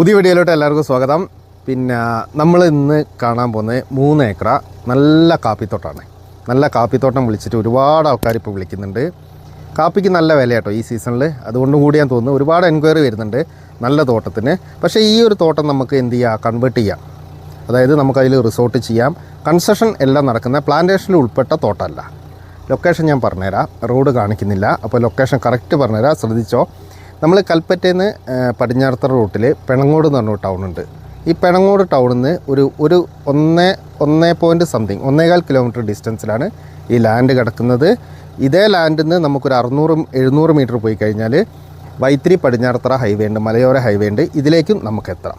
പുതിയ വീഡിയോയിലോട്ട് എല്ലാവർക്കും സ്വാഗതം. പിന്നെ നമ്മൾ ഇന്ന് കാണാൻ പോകുന്നത് മൂന്ന് ഏക്കറ നല്ല കാപ്പിത്തോട്ടമാണ് നല്ല കാപ്പിത്തോട്ടം വിളിച്ചിട്ട് ഒരുപാട് ആൾക്കാർ ഇപ്പോൾ വിളിക്കുന്നുണ്ട്. കാപ്പിക്ക് നല്ല വില കേട്ടോ ഈ സീസണിൽ അതുകൊണ്ടും കൂടി ഞാൻ തോന്നുന്നു ഒരുപാട് എൻക്വയറി വരുന്നുണ്ട് നല്ല തോട്ടത്തിന്. പക്ഷേ ഈ ഒരു തോട്ടം നമുക്ക് എന്ത് ചെയ്യുക കൺവേർട്ട് ചെയ്യാം. അതായത് നമുക്കതിൽ റിസോർട്ട് ചെയ്യാം. കൺസ്ട്രക്ഷൻ എല്ലാം നടക്കുന്ന പ്ലാന്റേഷനിൽ ഉൾപ്പെട്ട തോട്ടമല്ല. ലൊക്കേഷൻ ഞാൻ പറഞ്ഞുതരാം. റോഡ് കാണിക്കുന്നില്ല. അപ്പോൾ ലൊക്കേഷൻ കറക്റ്റ് പറഞ്ഞുതരാം. ശ്രദ്ധിച്ചോ? നമ്മൾ കൽപ്പറ്റയിൽ പടിഞ്ഞാറത്തറ റൂട്ടിൽ പെണങ്ങോട് എന്ന് പറഞ്ഞ ടൗൺ ഉണ്ട്. ഈ പെണങ്ങോട് ടൗണിൽ നിന്ന് ഒരു ഒരു ഒന്ന് ഒന്നേ പോയിന്റ് സംതിങ് ഒന്നേകാൽ കിലോമീറ്റർ ഡിസ്റ്റൻസിലാണ് ഈ ലാൻഡ് കിടക്കുന്നത്. ഇതേ ലാൻഡിൽ നിന്ന് നമുക്കൊരു അറുന്നൂറ് എഴുന്നൂറ് മീറ്റർ പോയി കഴിഞ്ഞാൽ വൈത്തിരി പടിഞ്ഞാറത്തറ ഹൈവേ ഉണ്ട് മലയോര ഹൈവേ ഉണ്ട്. ഇതിലേക്കും നമുക്ക് എത്താം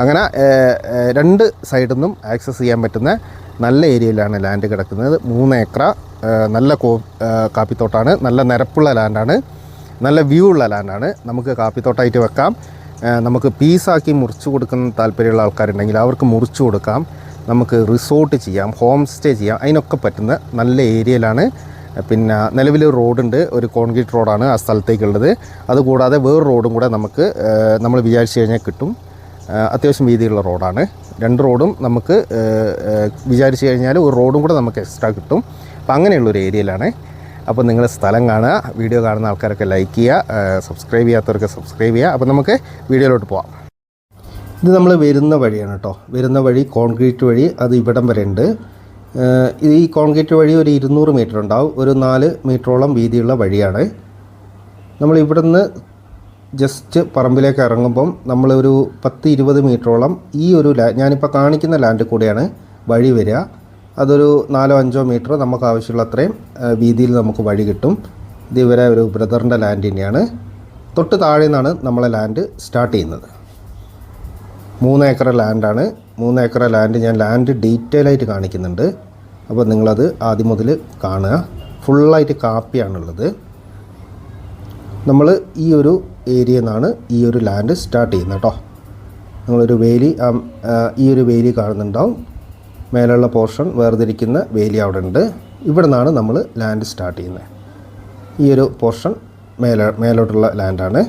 അങ്ങനെ രണ്ട് സൈഡിൽ നിന്നും ആക്സസ് ചെയ്യാൻ പറ്റുന്ന നല്ല ഏരിയയിലാണ് ലാൻഡ് കിടക്കുന്നത്. മൂന്ന് ഏക്കറ നല്ല കാപ്പിത്തോട്ടാണ് നല്ല നിരപ്പുള്ള ലാൻഡാണ് നല്ല വ്യൂ ഉള്ള ലാൻഡാണ് നമുക്ക് കാപ്പിത്തോട്ടായിട്ട് വെക്കാം. നമുക്ക് പീസാക്കി മുറിച്ച് കൊടുക്കുന്ന താല്പര്യമുള്ള ആൾക്കാരുണ്ടെങ്കിൽ അവർക്ക് മുറിച്ച് കൊടുക്കാം. നമുക്ക് റിസോർട്ട് ചെയ്യാം ഹോം സ്റ്റേ ചെയ്യാം. അതിനൊക്കെ പറ്റുന്ന നല്ല ഏരിയയിലാണ് പിന്നെ നിലവിൽ റോഡുണ്ട് ഒരു കോൺക്രീറ്റ് റോഡാണ് ആ സ്ഥലത്തേക്കുള്ളത്. അതുകൂടാതെ വേറെ റോഡും കൂടെ നമുക്ക് നമ്മൾ വിചാരിച്ചു കഴിഞ്ഞാൽ കിട്ടും. അത്യാവശ്യം വീതിയുള്ള റോഡാണ് രണ്ട് റോഡും നമുക്ക് വിചാരിച്ചു കഴിഞ്ഞാൽ ഒരു റോഡും കൂടെ നമുക്ക് എക്സ്ട്രാ കിട്ടും. അപ്പോൾ അങ്ങനെയുള്ളൊരു ഏരിയയിലാണ് അപ്പോൾ നിങ്ങൾ സ്ഥലം കാണുക വീഡിയോ കാണുന്ന ആൾക്കാരൊക്കെ ലൈക്ക് ചെയ്യുക സബ്സ്ക്രൈബ് ചെയ്യാത്തവർക്ക് സബ്സ്ക്രൈബ് ചെയ്യുക. അപ്പോൾ നമുക്ക് വീഡിയോയിലോട്ട് പോവാം. ഇത് നമ്മൾ വരുന്ന വഴിയാണ് കേട്ടോ. വരുന്ന വഴി കോൺക്രീറ്റ് വഴി അത് ഇവിടം വരെ ഉണ്ട്. ഈ കോൺക്രീറ്റ് വഴി ഒരു ഇരുന്നൂറ് മീറ്റർ ഉണ്ടാവും. ഒരു നാല് മീറ്ററോളം വീതിയുള്ള വഴിയാണ്. നമ്മൾ ഇവിടുന്ന് ജസ്റ്റ് പറമ്പിലേക്ക് ഇറങ്ങുമ്പം നമ്മളൊരു പത്ത് ഇരുപത് മീറ്ററോളം ഈ ഒരു ലാ ഞാനിപ്പോൾ കാണിക്കുന്ന ലാൻഡിൽ കൂടെയാണ് വഴി വരിക. അതൊരു നാലോ അഞ്ചോ മീറ്റർ നമുക്ക് ആവശ്യമുള്ള അത്രയും വീതിയിൽ നമുക്ക് വഴി കിട്ടും. ഇത് ഇവരെ ഒരു ബ്രദറിന്റെ ലാൻഡ് തന്നെയാണ്. തൊട്ട് താഴെ നിന്നാണ് നമ്മളെ ലാൻഡ് സ്റ്റാർട്ട് ചെയ്യുന്നത്. മൂന്ന് ഏക്കർ ലാൻഡാണ്. മൂന്ന് ഏക്കർ ലാൻഡ് ഞാൻ ലാൻഡ് ഡീറ്റെയിൽ ആയിട്ട് കാണിക്കുന്നുണ്ട്. അപ്പോൾ നിങ്ങളത് ആദ്യം മുതൽ കാണുക. ഫുള്ളായിട്ട് കാപ്പിയാണുള്ളത്. നമ്മൾ ഈ ഒരു ഏരിയയിൽ നിന്നാണ് ഈ ഒരു ലാൻഡ് സ്റ്റാർട്ട് ചെയ്യുന്നത് കേട്ടോ. നിങ്ങളൊരു വേലി ഈ ഒരു വേലി കാണുന്നുണ്ടാവും. മേലുള്ള പോർഷൻ വേർതിരിക്കുന്ന വേലി അവിടെ ഉണ്ട്. ഇവിടെ നിന്നാണ് നമ്മൾ ലാൻഡ് സ്റ്റാർട്ട് ചെയ്യുന്നത്. ഈ ഒരു പോർഷൻ മേലെ മേലോട്ടുള്ള ലാൻഡാണ്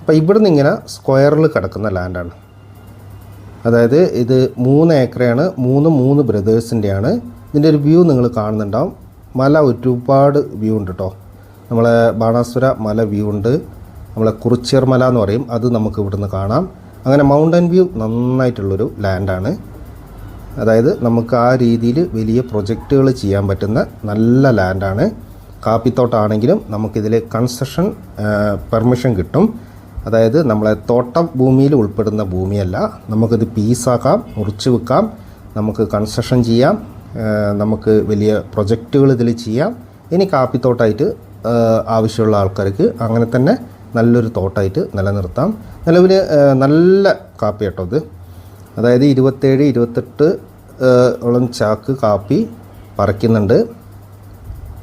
അപ്പോൾ ഇവിടുന്ന് ഇങ്ങനെ സ്ക്വയറിൽ കിടക്കുന്ന ലാൻഡാണ് അതായത് ഇത് മൂന്ന് ഏക്കറയാണ്. മൂന്ന് മൂന്ന് ബ്രദേഴ്സിന്റെയാണ് ഇതിന്റെ ഒരു വ്യൂ നിങ്ങൾ കാണുന്നുണ്ടാവും. മല ഒരുപാട് വ്യൂ ഉണ്ട് കേട്ടോ നമ്മളെ ബാണാസുര മല വ്യൂ ഉണ്ട്. നമ്മളെ കുറിച്ചിയർ മല എന്ന് പറയും. അത് നമുക്ക് ഇവിടുന്ന് കാണാം. അങ്ങനെ മൗണ്ടൻ വ്യൂ നന്നായിട്ടുള്ളൊരു ലാൻഡാണ് അതായത് നമുക്ക് ആ രീതിയിൽ വലിയ പ്രൊജക്റ്റുകൾ ചെയ്യാൻ പറ്റുന്ന നല്ല ലാൻഡാണ്. കാപ്പിത്തോട്ടാണെങ്കിലും നമുക്കിതിൽ കൺസ്ട്രക്ഷൻ പെർമിഷൻ കിട്ടും. അതായത് നമ്മളെ തോട്ടം ഭൂമിയിൽ ഉൾപ്പെടുന്ന ഭൂമിയല്ല. നമുക്കിത് പീസാക്കാം മുറിച്ചു വെക്കാം നമുക്ക് കൺസ്ട്രക്ഷൻ ചെയ്യാം നമുക്ക് വലിയ പ്രൊജക്റ്റുകൾ ഇതിൽ ചെയ്യാം. ഇനി കാപ്പിത്തോട്ടായിട്ട് ആവശ്യമുള്ള ആൾക്കാർക്ക് അങ്ങനെ തന്നെ നല്ലൊരു തോട്ടായിട്ട് നിലനിർത്താം. നിലവിൽ നല്ല കാപ്പി കേട്ടോ അതായത് ഇരുപത്തേഴ് ഇരുപത്തെട്ട് ഓളം ചാക്ക് കാപ്പി പറിക്കുന്നുണ്ട്.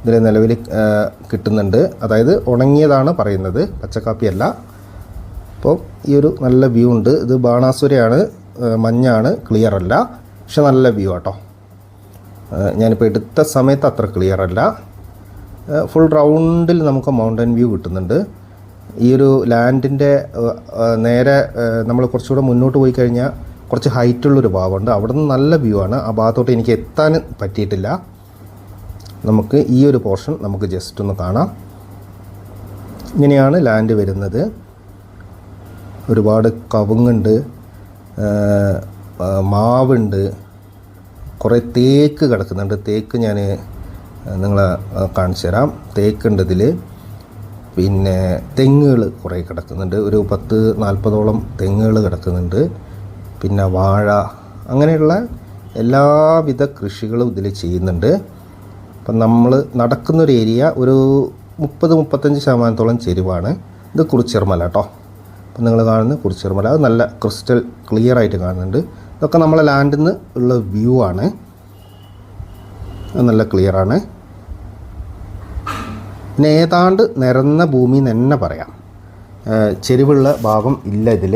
ഇതിൽ നിലവിൽ കിട്ടുന്നുണ്ട്. അതായത് ഉണങ്ങിയതാണ് പറയുന്നത്. പച്ചക്കാപ്പിയല്ല. അപ്പോൾ ഈ ഒരു നല്ല വ്യൂ ഉണ്ട്. ഇത് ബാണാസുരയാണ്. മഞ്ഞാണ്. ക്ലിയർ അല്ല. പക്ഷെ നല്ല വ്യൂ ആട്ടോ. ഞാനിപ്പോൾ എടുത്ത സമയത്ത് അത്ര ക്ലിയർ അല്ല. ഫുൾ റൗണ്ടിൽ നമുക്ക് മൗണ്ടൻ വ്യൂ കിട്ടുന്നുണ്ട്. ഈ ഒരു ലാൻഡിന്റെ നേരെ നമ്മൾ കുറച്ചുകൂടെ മുന്നോട്ട് പോയി കഴിഞ്ഞാൽ കുറച്ച് ഹൈറ്റുള്ളൊരു ഭാഗമുണ്ട്. അവിടെ നിന്ന് നല്ല വ്യൂ ആണ്. ആ ഭാഗത്തോട്ട് എനിക്ക് എത്താൻ പറ്റിയിട്ടില്ല. നമുക്ക് ഈ ഒരു പോർഷൻ നമുക്ക് ജസ്റ്റ് ഒന്ന് കാണാം. ഇങ്ങനെയാണ് ലാൻഡ് വരുന്നത്. ഒരുപാട് കവുങ്ങുണ്ട്. മാവുണ്ട്. കുറേ തേക്ക് കിടക്കുന്നുണ്ട്. തേക്ക് ഞാൻ നിങ്ങളെ കാണിച്ചു തരാം. തേക്കുണ്ട് ഇതിൽ പിന്നെ തെങ്ങുകൾ കുറേ കിടക്കുന്നുണ്ട്. ഒരു പത്ത് നാൽപ്പതോളം തെങ്ങുകൾ കിടക്കുന്നുണ്ട്. പിന്നെ വാഴ അങ്ങനെയുള്ള എല്ലാവിധ കൃഷികളും ഇതിൽ ചെയ്യുന്നുണ്ട്. അപ്പം നമ്മൾ നടക്കുന്നൊരു ഏരിയ ഒരു മുപ്പത് മുപ്പത്തഞ്ച് ശതമാനത്തോളം ചെരുവാണ്. ഇത് കുറിച്ചിർമല കേട്ടോ. അപ്പം നിങ്ങൾ കാണുന്ന കുറിച്ചിർമല അത് നല്ല ക്രിസ്റ്റൽ ക്ലിയർ ആയിട്ട് കാണുന്നുണ്ട്. ഇതൊക്കെ നമ്മളെ ലാൻഡിൽ നിന്ന് ഉള്ള വ്യൂ ആണ്. അത് നല്ല ക്ലിയർ ആണ്. പിന്നെ ഏതാണ്ട് നിരന്ന ഭൂമി എന്ന് തന്നെ പറയാം. ചെരുവുള്ള ഭാഗം ഇല്ല ഇതിൽ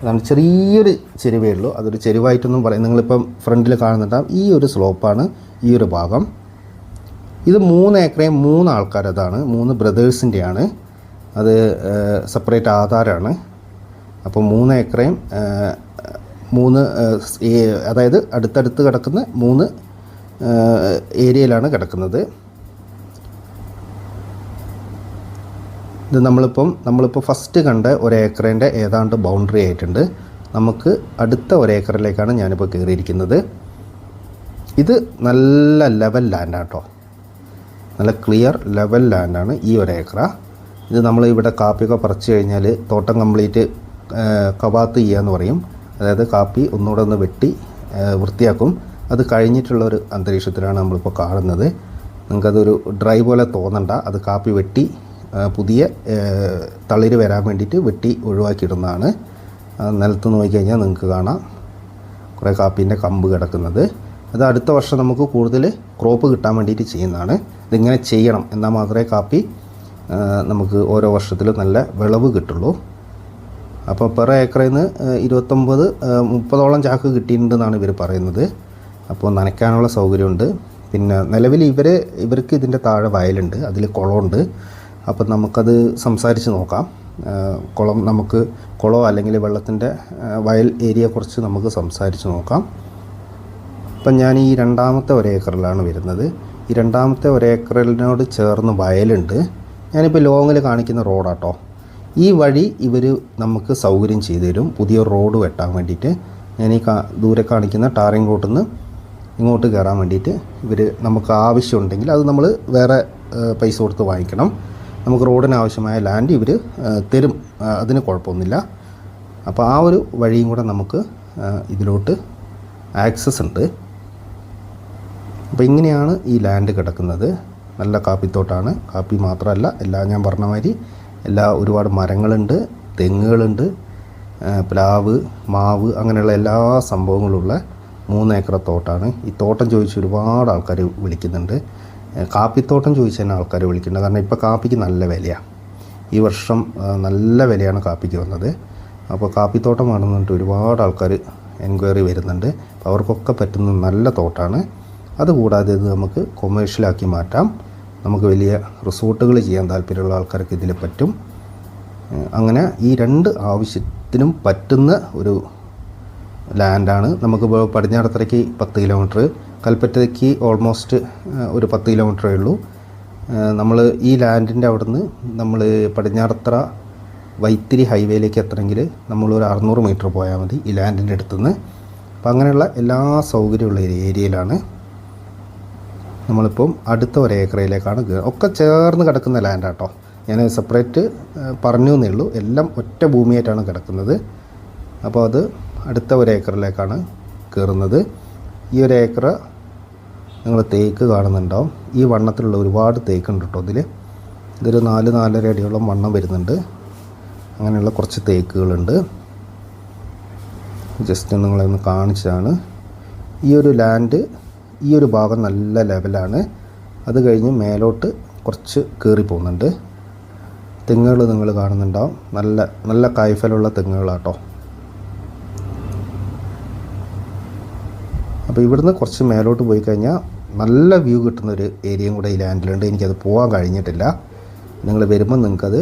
അതാണ് ചെറിയൊരു ചെരുവേ ഉള്ളൂ. അതൊരു ചെരുവായിട്ടൊന്നും പറയും. നിങ്ങളിപ്പം ഫ്രണ്ടിൽ കാണുന്നുണ്ടാകും ഈ ഒരു സ്ലോപ്പാണ് ഈ ഒരു ഭാഗം. ഇത് മൂന്ന് ഏക്കറേ മൂന്ന് ആൾക്കാരതാണ്. മൂന്ന് ബ്രദേഴ്സിന്റെയാണ്. അത് സെപ്പറേറ്റ് ആധാരമാണ് അപ്പോൾ മൂന്ന് ഏക്കറേ മൂന്ന് അതായത് അടുത്തടുത്ത് കിടക്കുന്ന മൂന്ന് ഏരിയയിലാണ് കിടക്കുന്നത്. ഇത് നമ്മളിപ്പം നമ്മളിപ്പോൾ ഫസ്റ്റ് കണ്ട ഒരേക്കറിന്റെ ഏതാണ്ട് ബൗണ്ടറി ആയിട്ടുണ്ട്. നമുക്ക് അടുത്ത ഒരേക്കറിലേക്കാണ് ഞാനിപ്പോൾ കയറിയിരിക്കുന്നത് ഇത് നല്ല ലെവൽ ലാൻഡാണ് കേട്ടോ നല്ല ക്ലിയർ ലെവൽ ലാൻഡാണ് ഈ ഒരേക്കറ. ഇത് നമ്മൾ ഇവിടെ കാപ്പിയൊക്കെ പറിച്ചു കഴിഞ്ഞാൽ തോട്ടം കംപ്ലീറ്റ് കവാത്ത് എന്ന് പറയും. അതായത് കാപ്പി ഒന്നുകൂടെ ഒന്ന് വെട്ടി വൃത്തിയാക്കും. അത് കഴിഞ്ഞിട്ടുള്ള ഒരു അന്തരീക്ഷത്തിലാണ് നമ്മളിപ്പോൾ കാണുന്നത്. നിങ്ങൾക്കതൊരു ഡ്രൈ പോലെ തോന്നണ്ട. അത് കാപ്പി വെട്ടി പുതിയ തളിര് വരാൻ വേണ്ടിയിട്ട് വെട്ടി ഒഴിവാക്കിയിടുന്നതാണ്. നിലത്ത് നോക്കിക്കഴിഞ്ഞാൽ നിങ്ങൾക്ക് കാണാം. കുറേ കാപ്പീന്റെ കമ്പ് കിടക്കുന്നത്. അത് അടുത്ത വർഷം നമുക്ക് കൂടുതൽ ക്രോപ്പ് കിട്ടാൻ വേണ്ടിയിട്ട് ചെയ്യുന്നതാണ്. ഇതിങ്ങനെ ചെയ്യണം എന്നാൽ മാത്രമേ കാപ്പി നമുക്ക് ഓരോ വർഷത്തിലും നല്ല വിളവ് കിട്ടുള്ളൂ. അപ്പോൾ പെർ ഏക്കറിൽ നിന്ന് ഇരുപത്തൊമ്പത് മുപ്പതോളം ചാക്ക് കിട്ടിയിട്ടുണ്ടെന്നാണ് ഇവർ പറയുന്നത്. അപ്പോൾ നനയ്ക്കാനുള്ള സൗകര്യമുണ്ട്. പിന്നെ നിലവിൽ ഇവർ ഇവർക്ക് ഇതിന്റെ താഴെ വയലുണ്ട്. അതിൽ കുളമുണ്ട്. അപ്പം നമുക്കത് സംസാരിച്ച് നോക്കാം. കുളം നമുക്ക് കുളം അല്ലെങ്കിൽ വെള്ളത്തിന്റെ വയൽ ഏരിയയെക്കുറിച്ച് നമുക്ക് സംസാരിച്ച് നോക്കാം. ഇപ്പം ഞാൻ ഈ രണ്ടാമത്തെ ഒരേക്കറിലാണ് വരുന്നത്. ഈ രണ്ടാമത്തെ ഒരേക്കറിനോട് ചേർന്ന് വയലുണ്ട്. ഞാനിപ്പോൾ ലോങ്ങിൽ കാണിക്കുന്ന റോഡാട്ടോ. ഈ വഴി ഇവർ നമുക്ക് സൗകര്യം ചെയ്തു തരും. പുതിയ റോഡ് വെട്ടാൻ വേണ്ടിയിട്ട്. ഞാൻ ഈ ദൂരെ കാണിക്കുന്ന ടാറിംഗ് റോട്ടിൽ നിന്ന് ഇങ്ങോട്ട് കയറാൻ വേണ്ടിയിട്ട് ഇവർ നമുക്ക് ആവശ്യമുണ്ടെങ്കിൽ അത് നമ്മൾ വേറെ പൈസ കൊടുത്ത് വാങ്ങിക്കണം. നമുക്ക് റോഡിന് ആവശ്യമായ ലാൻഡ് ഇവർ തരും. അതിന് കുഴപ്പമൊന്നുമില്ല. അപ്പോൾ ആ ഒരു വഴിയും കൂടെ നമുക്ക് ഇതിലോട്ട് ആക്സസ് ഉണ്ട്. അപ്പോൾ ഇങ്ങനെയാണ് ഈ ലാൻഡ് കിടക്കുന്നത്. നല്ല കാപ്പിത്തോട്ടാണ്. കാപ്പി മാത്രമല്ല എല്ലാ ഞാൻ പറഞ്ഞ മാതിരി എല്ലാ ഒരുപാട് മരങ്ങളുണ്ട് തെങ്ങുകളുണ്ട് പ്ലാവ് മാവ് അങ്ങനെയുള്ള എല്ലാ സംഭവങ്ങളുള്ള മൂന്ന് ഏക്കർ തോട്ടാണ്. ഈ തോട്ടം ചോദിച്ച് ഒരുപാട് ആൾക്കാർ വിളിക്കുന്നുണ്ട്. കാപ്പിത്തോട്ടം ചോദിച്ചു തന്നെ ആൾക്കാർ വിളിക്കുന്നുണ്ട്. കാരണം ഇപ്പോൾ കാപ്പിക്ക് നല്ല വിലയാണ് ഈ വർഷം നല്ല വിലയാണ് കാപ്പിക്ക് വന്നത്. അപ്പോൾ കാപ്പിത്തോട്ടം വേണമെന്നിട്ട് ഒരുപാട് ആൾക്കാർ എൻക്വയറി വരുന്നുണ്ട്. അപ്പോൾ അവർക്കൊക്കെ പറ്റുന്ന നല്ല തോട്ടാണ്. അതുകൂടാതെ ഇത് നമുക്ക് കൊമേഴ്ഷ്യലാക്കി മാറ്റാം. നമുക്ക് വലിയ റിസോർട്ടുകൾ ചെയ്യാൻ താല്പര്യമുള്ള ആൾക്കാർക്ക് ഇതിൽ പറ്റും. അങ്ങനെ ഈ രണ്ട് ആവശ്യത്തിനും പറ്റുന്ന ഒരു ലാൻഡാണ്. നമുക്ക് പടിഞ്ഞാറത്തറയ്ക്ക് പത്ത് കിലോമീറ്റർ കൽപ്പറ്റയ്ക്ക് ഓൾമോസ്റ്റ് ഒരു പത്ത് കിലോമീറ്ററേ ഉള്ളൂ. നമ്മൾ ഈ ലാൻഡിന്റെ അവിടുന്ന് നമ്മൾ പടിഞ്ഞാറത്ര വൈത്തിരി ഹൈവേയിലേക്ക് എത്തണമെങ്കിൽ നമ്മളൊരു അറുന്നൂറ് മീറ്റർ പോയാൽ മതി ഈ ലാൻഡിന്റെ അടുത്തുനിന്ന് അപ്പോൾ അങ്ങനെയുള്ള എല്ലാ സൗകര്യമുള്ള ഏരിയയിലാണ് നമ്മളിപ്പം അടുത്ത ഒരു ഏക്കറയിലേക്കാണ് ഒക്കെ ചേർന്ന് കിടക്കുന്ന ലാൻഡാട്ടോ ഞാൻ സെപ്പറേറ്റ് പറഞ്ഞു എന്നേ ഉള്ളൂ. എല്ലാം ഒറ്റ ഭൂമിയായിട്ടാണ് കിടക്കുന്നത്. അപ്പോൾ അത് അടുത്ത ഒരു ഏക്കറിലേക്കാണ് കയറുന്നത് ഈ ഒരു ഏക്കർ നിങ്ങൾ തേക്ക് കാണുന്നുണ്ടാവും. ഈ വണ്ണത്തിലുള്ള ഒരുപാട് തേക്കുണ്ട് കേട്ടോ ഇതിൽ ഇതൊരു നാല് നാലര അടിയോളം വണ്ണം വരുന്നുണ്ട്. അങ്ങനെയുള്ള കുറച്ച് തേക്കുകളുണ്ട്. ജസ്റ്റ് നിങ്ങളെ ഒന്ന് കാണിച്ചതാണ്. ഈ ഒരു ലാൻഡ് ഈ ഒരു ഭാഗം നല്ല ലെവലാണ്. അത് കഴിഞ്ഞ് മേലോട്ട് കുറച്ച് കയറി പോകുന്നുണ്ട്. തെങ്ങുകൾ നിങ്ങൾ കാണുന്നുണ്ടാവും. നല്ല നല്ല കായ്ഫലുള്ള തെങ്ങുകളാട്ടോ. അപ്പോൾ ഇവിടുന്ന് കുറച്ച് മേലോട്ട് പോയി കഴിഞ്ഞാൽ നല്ല വ്യൂ കിട്ടുന്ന ഒരു ഏരിയയും കൂടെ ഈ ലാൻഡിലുണ്ട്. എനിക്കത് പോകാൻ കഴിഞ്ഞിട്ടില്ല. നിങ്ങൾ വരുമ്പോൾ നിങ്ങൾക്കത്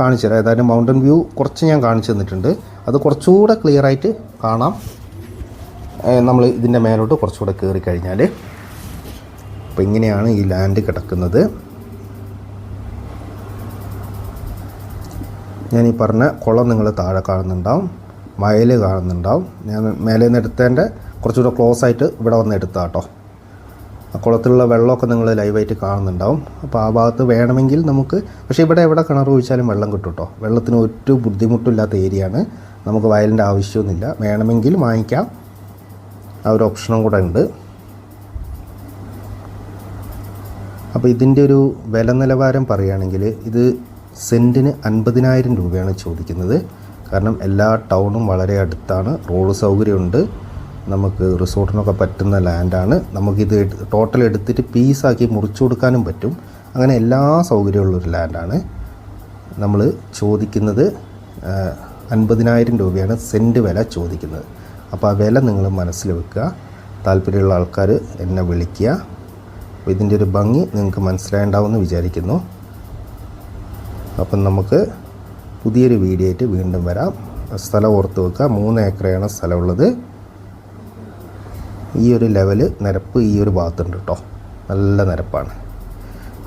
കാണിച്ചു തരാം. ഏതായാലും മൗണ്ടൻ വ്യൂ കുറച്ച് ഞാൻ കാണിച്ചു തന്നിട്ടുണ്ട്. അത് കുറച്ചുകൂടെ ക്ലിയർ ആയിട്ട് കാണാം. നമ്മൾ ഇതിന്റെ മേലോട്ട് കുറച്ചുകൂടെ കയറി കഴിഞ്ഞാൽ അപ്പോൾ ഇങ്ങനെയാണ് ഈ ലാൻഡ് കിടക്കുന്നത്. ഞാൻ ഈ പറഞ്ഞ കുളം നിങ്ങൾ താഴെ കാണുന്നുണ്ടാവും. വയൽ കാണുന്നുണ്ടാവും. ഞാൻ മേലെ നിന്ന് എടുത്തതിന്റെ കുറച്ചുകൂടെ ക്ലോസ് ആയിട്ട് ഇവിടെ വന്ന് എടുത്താ കേട്ടോ കുളത്തിലുള്ള വെള്ളമൊക്കെ നിങ്ങൾ ലൈവായിട്ട് കാണുന്നുണ്ടാവും. അപ്പോൾ ആ ഭാഗത്ത് വേണമെങ്കിൽ നമുക്ക് പക്ഷേ ഇവിടെ എവിടെ കിണർ കുഴിച്ചാലും വെള്ളം കിട്ടും കേട്ടോ വെള്ളത്തിന് ഒരു ബുദ്ധിമുട്ടില്ലാത്ത ഏരിയയാണ് നമുക്ക് വയലിന്റെ ആവശ്യമൊന്നുമില്ല. വേണമെങ്കിൽ വാങ്ങിക്കാം. ആ ഒരു ഓപ്ഷനും കൂടെ ഉണ്ട്. അപ്പോൾ ഇതിന്റെ ഒരു വില നിലവാരം പറയുകയാണെങ്കിൽ ഇത് സെന്റിന് അൻപതിനായിരം രൂപയാണ് ചോദിക്കുന്നത്. കാരണം എല്ലാ ടൗണും വളരെ അടുത്താണ്. റോഡ് സൗകര്യമുണ്ട്. നമുക്ക് റിസോർട്ടിനൊക്കെ പറ്റുന്ന ലാൻഡാണ്. നമുക്കിത് ടോട്ടൽ എടുത്തിട്ട് പീസാക്കി മുറിച്ചു കൊടുക്കാനും പറ്റും. അങ്ങനെ എല്ലാ സൗകര്യമുള്ളൊരു ലാൻഡാണ്. നമ്മൾ ചോദിക്കുന്നത് അൻപതിനായിരം രൂപയാണ് സെന്റ് വില ചോദിക്കുന്നത്. അപ്പോൾ ആ വില നിങ്ങൾ മനസ്സിൽ വെക്കുക. താല്പര്യമുള്ള ആൾക്കാർ എന്നെ വിളിക്കുക. അപ്പോൾ ഇതിന്റെ ഒരു ഭംഗി നിങ്ങൾക്ക് മനസ്സിലായിട്ടുണ്ടാവുമെന്ന് വിചാരിക്കുന്നു. അപ്പം നമുക്ക് പുതിയൊരു വീഡിയോ ആയിട്ട് വീണ്ടും വരാം. സ്ഥലം ഓർത്ത് വെക്കുക. മൂന്ന് ഏക്കറയാണ് സ്ഥലമുള്ളത്. ഈ ഒരു ലെവൽ നിരപ്പ് ഈ ഒരു ഭാഗത്തുണ്ട് കേട്ടോ നല്ല നിരപ്പാണ്.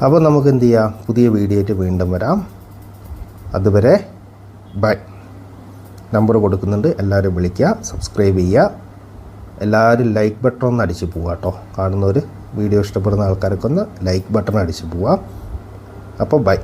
അപ്പോൾ നമുക്ക് എന്ത് ചെയ്യാം? പുതിയ വീഡിയോ ആയിട്ട് വീണ്ടും വരാം. അതുവരെ ബൈ നമ്പർ കൊടുക്കുന്നുണ്ട്. എല്ലാവരും വിളിക്കുക സബ്സ്ക്രൈബ് ചെയ്യുക. എല്ലാവരും ലൈക്ക് ബട്ടൺ ഒന്ന് അടിച്ച് പോവുക കേട്ടോ കാണുന്നവർ വീഡിയോ ഇഷ്ടപ്പെടുന്ന ആൾക്കാർക്കൊന്ന് ലൈക്ക് ബട്ടൺ അടിച്ച് പോവുക. അപ്പോൾ ബൈ